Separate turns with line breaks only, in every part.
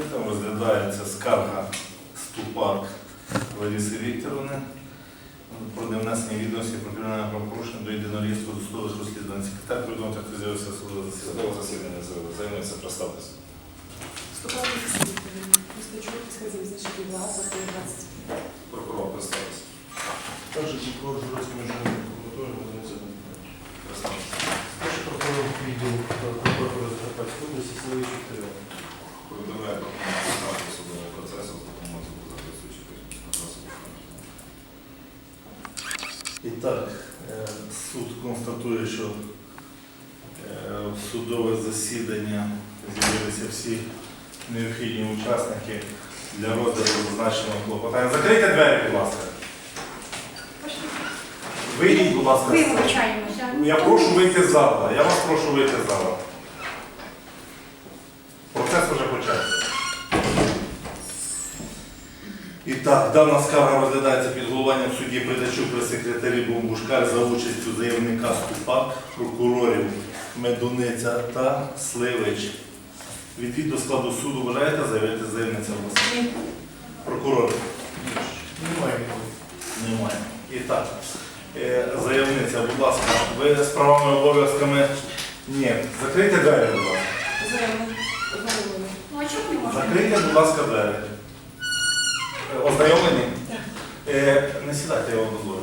відкритим. Розглядається скарга Ступак Ларіси Вікторовни про невнесення відомості про кримінальне правопорушення до єдиного реєстру досудових розслідувань. Секретар повідомив, як з'явився судове засідання.
Судове засідання займається представтеся.
Вступали в засідання. Містечок сказав, партія 20.
Прокурор представтеся.
Также прокурор Журовський міжнародної прокуратури Володимир Зеленський.
Представтеся.
Прокурор відділу прокуратури Закарпатської області Силович Вікторія.
Повідомляє про судового процесу з допомогою записуючих засобів.
І так, е, суд констатує, що е, в судове засідання з'явилися всі необхідні учасники для розгляду зазначеного клопотання. Закрийте двері, будь ласка. Вийдіть, будь ласка.
Ми
з-
вибачаємося.
Я прошу вийти з зала. Я вас прошу вийти з зала. Процес вже почався. І так, дана скарга розглядається під головуванням судді Придачук при секретарі Бомбушкар за участю заявника Ступак, прокурорів Медуниця та Сливич. Відвід до складу суду вважаєте заявити заявниця у вас?
Ні.
Прокурор
Немає
немає. І так, е, заявниця, будь ласка, ви з правами і обов'язками. Ні, закрийте двері, будь ласка.
Ознайомлено.
Ну а чому не можна?
Закрийте, будь ласка, двері. Е, Ознайомлені?
Так.
Е, Не сідайте, я вам дозволю.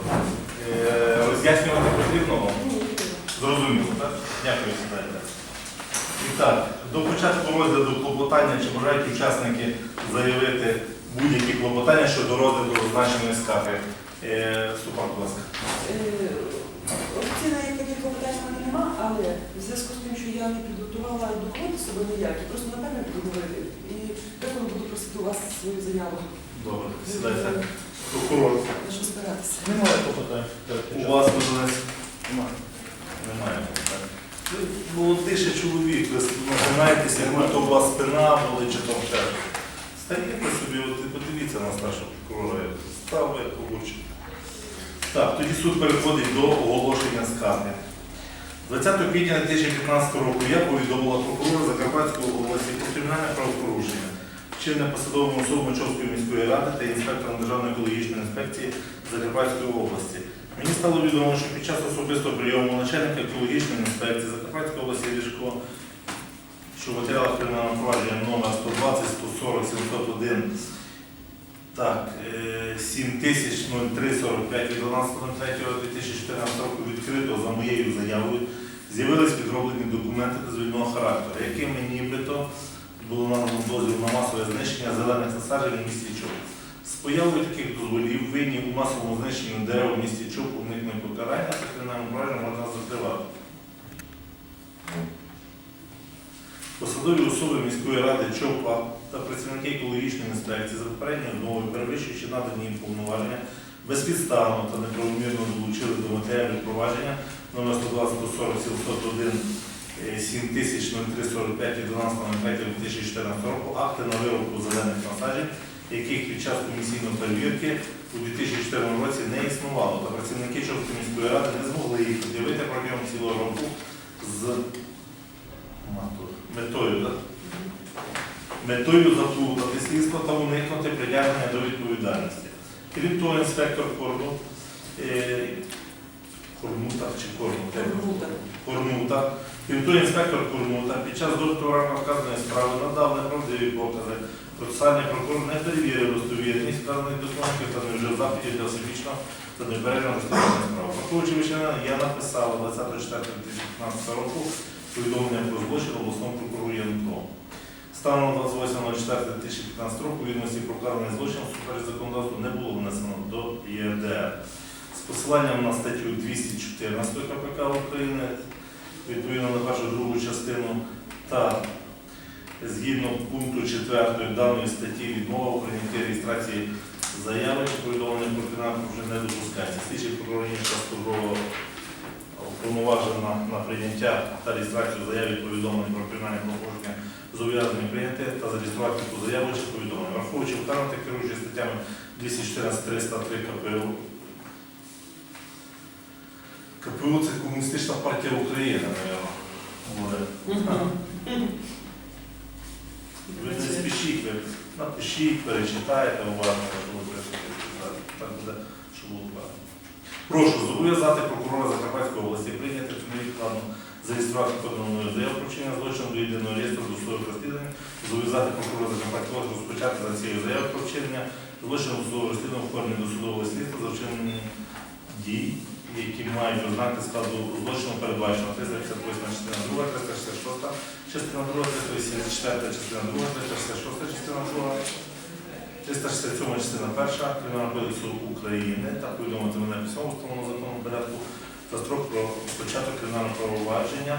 Е, Роз'яснювати потрібно вам? Зрозуміло, так? Дякую, сідайте. І так, до початку розгляду клопотання, чи бажають учасники заявити будь-які клопотання щодо розгляду зазначеної скарги? Ступак, будь ласка.
Офіційно як таких клопотань в мене нема, але в зв'язку з тим, що я не підготувала з собою ніякі, просто напевно буду говорити. І деколи буду просити у вас свою заяву.
Добре, сідайте. Прокурор.
Збиратися.
Немає клопотань.
У вас можливість? Немає. Немає. так. Ви молодийший чоловік, ви нагинаєтеся, як то у вас спина болить чи там ще. Стаєте собі, от, і подивіться на старшого прокурора, як став як огурчик. Так, тоді суд переходить до оголошення скарги. 20 квітня 2015 року я повідомила прокурора Закарпатської області про кримінальне правопорушення, чинне посадовими особами Чорської міської ради та інспектором Державної екологічної інспекції Закарпатської області. Мені стало відомо, що під час особистого прийому начальника екологічної інспекції Закарпатської області Ріжко, що в матеріалах кримінального провадження номер 120 140 701 так, е, 700345 від 12.03.2014 року відкрито за моєю заявою з'явились підроблені документи дозвільного характеру, якими нібито було надано дозвіл на масове знищення зелених насаджень у місті Чоп. З появою таких дозволів винні у масовому знищенні дерев у місті Чоп уникнуть покарання, та кримінальним провадженням можна закривати. Посадові особи міської ради ЧОПа та працівники екологічної інспекції за попередньою змовою, перевищуючи надані їм повноваження, безпідставно та неправомірно долучили до матеріалів провадження номер 120 140 701 700345 від 12.03.2014 року акти на виробку зелених насаджень, яких під час комісійної перевірки у 2014 році не існувало, та працівники Чопської міської ради не змогли їх пред'явити протягом цілого року з метою, так? метою заплутати слідство та уникнути притягнення до відповідальності. Крім того, інспектор Корну, е, Корнута чи Корнута? Того, інспектор Корнута під час доктора вказаної справи надав неправдиві покази. Процесуальний прокурор не перевірив достовірність вказаних документів та не вжив заходів для всебічного та непередженого розслідування справи. Враховуючи вичинення, я написала 24.2015 року повідомлення про злочин обласному прокурору Янко. Станом на 28.04.2015 року відомості про вказаний злочин супереч законодавству не було внесено до ЄРДР. З посиланням на статтю 214 КПК України, відповідно на першу другу частину та згідно пункту 4 даної статті відмова у прийнятті реєстрації заяви чи повідомлення про кримінальне вже не допускається. Слідчий прокурор службова уповноважена на прийняття та реєстрацію заяви повідомлень про кримінальне правопорушення зобов'язані прийняти та зареєструвати заяву чи повідомлення. Враховуючи вказати керуючи статтями 214 303 КПУ. КПУ це Комуністична партія України, мабуть. Ви не спішіть. Напишіть ви, напишіть, перечитайте уважно, що. Так буде, щоб було правильно. Прошу зобов'язати прокурора Закарпатської області прийняти невідкладно зареєструвати поданою заяву про вчинення злочину до єдиного реєстру досудових розслідувань, зобов'язати прокурора Закарпатської області розпочати за цією заявою про вчинення злочину досудового розслідування в формі досудового слідства за вчинення дій, які мають ознаки складу злочину, передбачено 358 частина 2, 366 частина 2, 384 частина 2, 366 частина 2, 367 частина 1 Кримінального кодексу України та повідомити мене письмово встановленому законом порядку та строк про початок кримінального провадження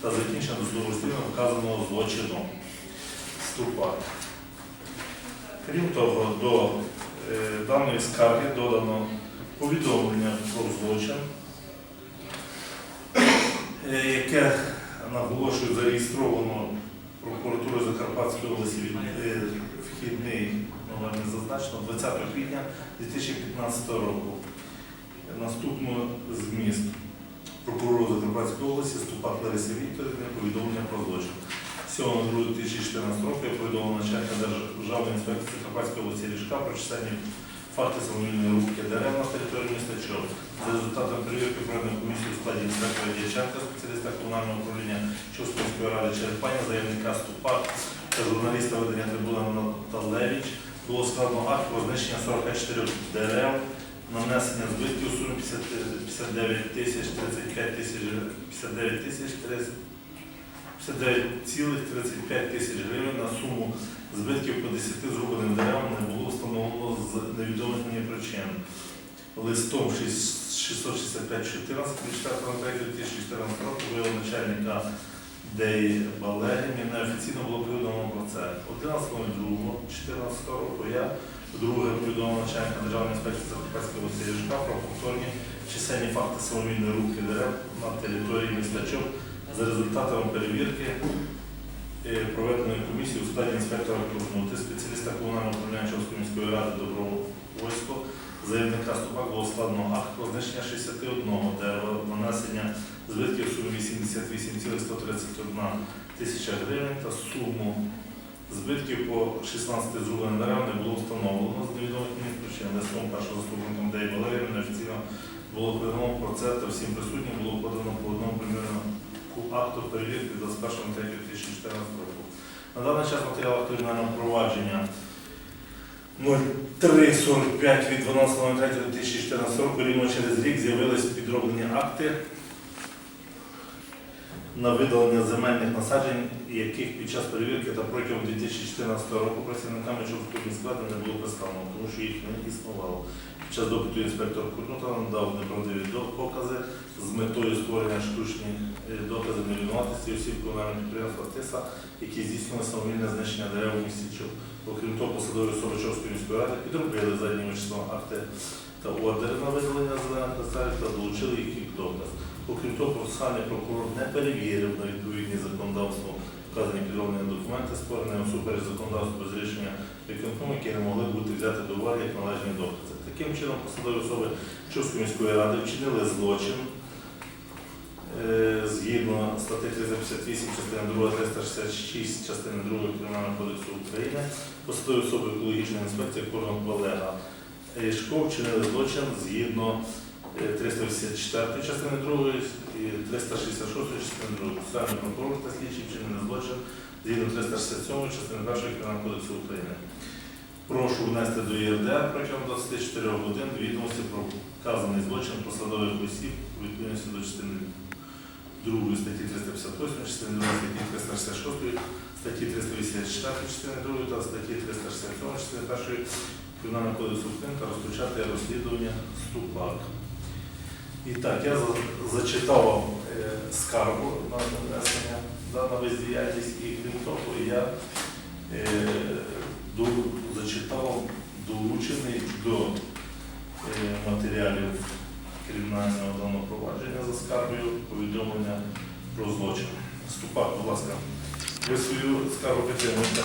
та закінчення досудового розслідування вказаного злочину. Ступак. Крім того, до е, даної скарги додано повідомлення про злочин, е, яке наголошую зареєстровано прокуратурою Закарпатської області е, вхідний номер не зазначено 20 квітня 2015 року. Наступно зміст прокурору Закарпатської області Ступак Лариси Вікторівни повідомлення про злочин. 7.02.2014 року я повідомив начальника Державної інспекції Закарпатської області Ріжка про чисельні факти самовільної рубки дерев на території міста Чоп. За результатом перевірки проведеної комісії у складі інспектора Дяченка, спеціаліста комунального управління міської ради Черепаня, заявника Ступак та журналіста видання трибуна Наталевич було складено акт про знищення 44 дерев на внесення збитків у сумі 50 59 тисяч 35 тисяч 59 тисяч 30 59,35 тисяч гривень на суму збитків по 10 зрубаним деревам не було встановлено з невідомих мені причин. Листом 665 14 2014 року виявив начальника ДЕІ Балегі, мені неофіційно було повідомлено про це. 11.02.14 року я вдруге повідомив начальника Державної інспекції Закарпатської області про повторні чисельні факти самовільної рубки дерев на території міста Чоп за результатами перевірки проведеної комісії у складі інспектора Курнути, спеціаліста комунального управління Чорської міської ради Добровольського, заявника Ступак було складено акт про знищення 61 дерева, нанесення збитків в сумі 88,131 тисяча гривень та суму збитків по 16 зрубаним деревам не було встановлено з невідомих мені причин. Листом першого заступником Деї Валеріївни офіційно було повідомлено про це та всім присутнім було подано по одному примірному акту перевірки 21.03.2014 року. На даний час матеріал кримінального провадження 0345 від 12.03.2014 року рівно через рік з'явились підроблені акти на видалення земельних насаджень, яких під час перевірки та протягом 2014 року працівниками Чорської міськради не було представлено, тому що їх не існувало. Під час допиту інспектор Курнута надав неправдиві покази з метою створення штучних е, доказів невинуватості осіб комунального підприємства ТИСА, які здійснили самовільне знищення дерев у місті Чоп. Окрім того, посадові особи Чорської міської ради підробили заднім числом акти та ордери на видалення зелених насаджень та долучили їх як доказ. Окрім того, процесуальний прокурор не перевірив на відповідність законодавству вказані підроблені документи, створені усупереч законодавству без рішення виконкому, які не могли бути взяти до уваги як належні докази. Таким чином, посадові особи Чорської міської ради вчинили злочин згідно статті 358 частини 2, 366 частини 2 Кримінального кодексу України, посадові особи екологічної інспекції Корнок Валера Шко вчинили злочин згідно е, 384 частини 2 і 366 частини 2. Процесуальний прокурор та слідчий вчинили злочин згідно 367 частини 1 Кримінального кодексу України. Прошу внести до ЄРДР протягом 24 годин відомості про вказаний злочин посадових осіб у відповідності до частини 2 статті 358, частини 2 статті 366, статті 384 частини 2 та статті 367 частини 1 Кримінального кодексу України та розпочати розслідування ступак. І так, я зачитав вам е, скаргу на нанесення да, на бездіяльність і крім того, я е, до- зачитав долучений до е, матеріалів кримінального даного провадження за скаргою повідомлення про злочин. Ступак, будь ласка, ви свою скаргу підтримуєте.